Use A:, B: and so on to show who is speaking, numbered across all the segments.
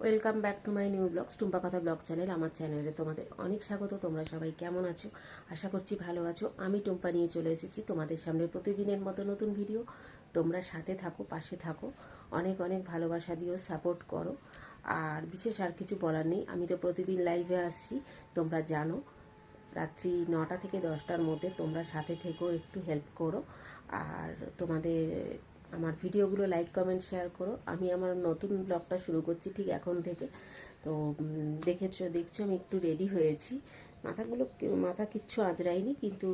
A: Welcome back to my new vlogs Tumpa কথা blog channel আমার চ্যানেলে তোমাদের অনেক স্বাগত, তোমরা সবাই কেমন আছো? আশা করছি ভালো আছো। আমি টুম্পা নিয়ে চলে এসেছি তোমাদের সামনে প্রতিদিনের মতো নতুন ভিডিও তোমরা সাথে থাকো, পাশে থাকো। অনেক অনেক ভালোবাসা দিও সাপোর্ট করো। আর বিশেষ আর কিছু বলার নেই, আমি তো প্রতিদিন লাইভে আসছি, তোমরা জানো। রাত্রি নটা থেকে দশটার মধ্যে তোমরা সাথে থেকেও একটু হেল্প করো। আর তোমাদের আমার ভিডিওগুলো লাইক, কমেন্ট, শেয়ার করো। আমি আমার নতুন ব্লগটা শুরু করছি ঠিক এখন থেকে। তো দেখেছ, দেখছ, আমি একটু রেডি হয়েছি। মাথাগুলো মাথা কিচ্ছু আজরাইনি কিন্তু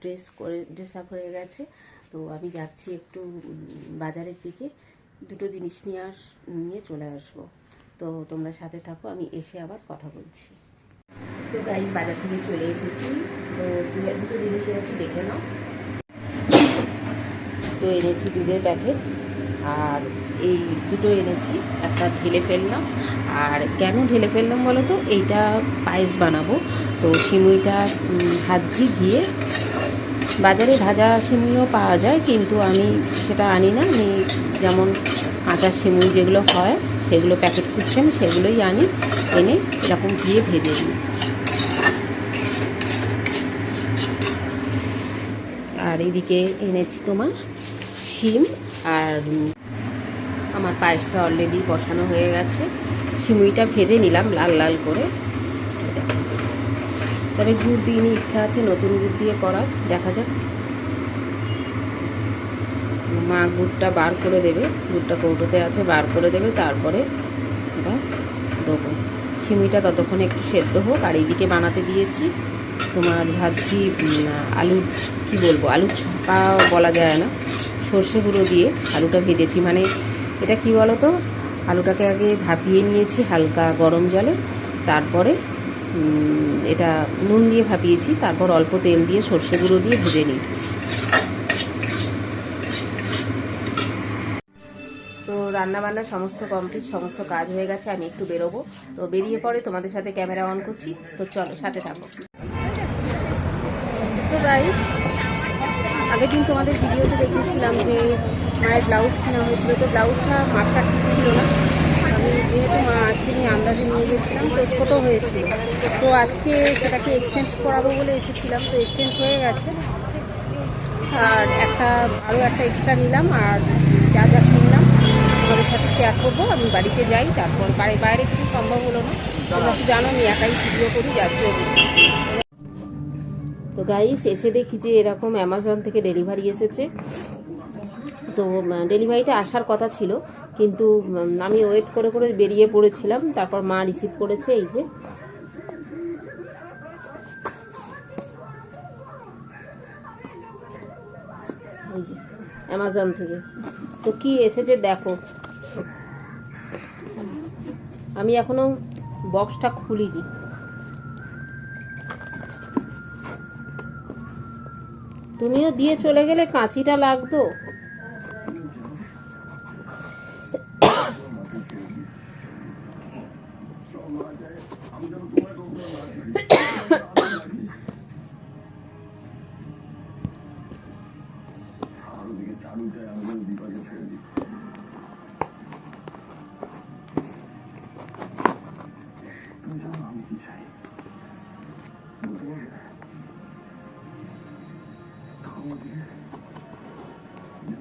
A: ড্রেস করে ড্রেস আপ হয়ে গেছে। তো আমি যাচ্ছি একটু বাজারের দিকে। দুটো জিনিস নিয়ে আস, নিয়ে চলে আসব। তো তোমরা সাথে থাকো, আমি এসে আবার কথা বলছি। তো গাইজ বাজার থেকে চলে এসেছি। তো দুটো জিনিস এনেছি, দেখে নাও। তো এনেছি দুধের প্যাকেট। আর এই দুটো এনেছি, একটা ঢেলে ফেললাম। আর কেন ঢেলে ফেললাম বলো তো এইটা পায়েস বানাবো। তো সিমুইটা ভাজি গিয়ে বাজারে ভাজা সিমুইও পাওয়া যায়, কিন্তু আমি সেটা আনি না। আমি যেমন কাঁচা সিমুই যেগুলো হয়, সেগুলো প্যাকেট সিস্টেম, সেগুলোই আনি, এনে এরকম দিয়ে ভেজে দিই আর এদিকে এনেছি তোমার শিম আর আমার পায়েসটা অলরেডি বসানো হয়ে গেছে। সিমুইটা ভেজে নিলাম লাল লাল করে। তবে গুড় দিয়ে ইচ্ছা আছে নতুন গুড় দিয়ে করার। দেখা যাক। মা গুড়টা বার করে দেবে। গুড়টা কৌটোতে আছে, বার করে দেবে, তারপরে এটা দেবো। সিমুইটা ততক্ষণে একটু সেদ্ধ হোক, আর এইদিকে বানাতে দিয়েছি। তোমার ভাবছি আলুর কি বলব আলুর ছকা বলা যায় না। সর্ষে গুঁড়ো দিয়ে আলুটা ভেজেছি। মানে এটা কি বলো তো আলুটাকে আগে ভাপিয়ে নিয়েছি হালকা গরম জলে। তারপরে এটা নুন দিয়ে ভাপিয়েছি। তারপর অল্প তেল দিয়ে সর্ষে গুঁড়ো দিয়ে ভেজে নিয়েছি। তো রান্না বান্না সমস্ত কমপ্লিট সমস্ত কাজ হয়ে গেছে, আমি একটু বেরোবো। তো বেরিয়ে পরে তোমাদের সাথে ক্যামেরা অন করছি। তো চলো, সাথে থাকো। তো গাইস আগের দিন তোমাদের ভিডিওতে দেখিয়েছিলাম যে মায়ের ব্লাউজ কেনা হয়েছিল। তো ব্লাউজটা মাপটা ঠিক ছিল না। আমি যেহেতু মা আজকে আন্দাজে নিয়ে গেছিলাম, তো ছোট হয়েছিল। তো আজকে সেটাকে এক্সচেঞ্জ করাবো বলে এসেছিলাম, তো এক্সচেঞ্জ হয়ে গেছে। আর একটা আরও একটা এক্সট্রা নিলাম, আর যা যা কিনলাম তোমাদের সাথে শেয়ার করব। আমি বাড়িতে যাই, তারপর বাড়ি বাইরে কিছু সম্ভব হলো না। তোমরা তো জানো আমি একাই ভিডিও করি জন্য। তো গাইস এসে দেখি যে এরকম অ্যামাজন থেকে ডেলিভারি এসেছে। তো ডেলিভারিটা আসার কথা ছিল, কিন্তু আমি ওয়েট করে করে বেরিয়ে পড়েছিলাম, তারপর মা রিসিভ করেছে, এই যে। এই যে অ্যামাজন থেকে। তো কি এসেছে দেখো। আমি এখনও বক্সটা খুলিনি। তুমিও দিয়ে চলে গেলে কাঁচিটা লাগতো।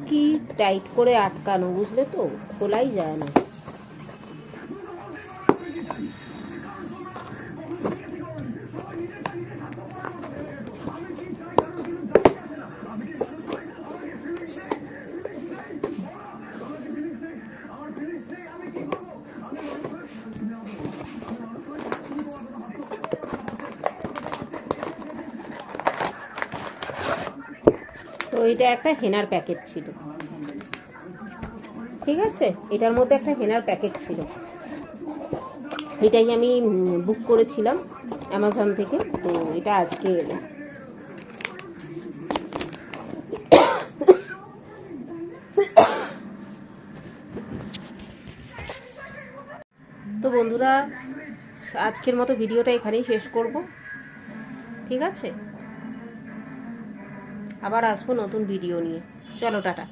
A: কি টাইট করে আটকানো বুঝলে তো? খোলাই যায় না। এটা একটা হেনার প্যাকেট ছিল। ঠিক আছে? এটার মধ্যে একটা হেনার প্যাকেট ছিল। এটাই আমি বুক করেছিলাম অ্যামাজন থেকে। তো এটা আজকে এলো। তো বন্ধুরা, আজকের মতো ভিডিওটা এখানেই শেষ করব। ঠিক আছে? আবার আসব নতুন ভিডিও নিয়ে। চলো টাটা।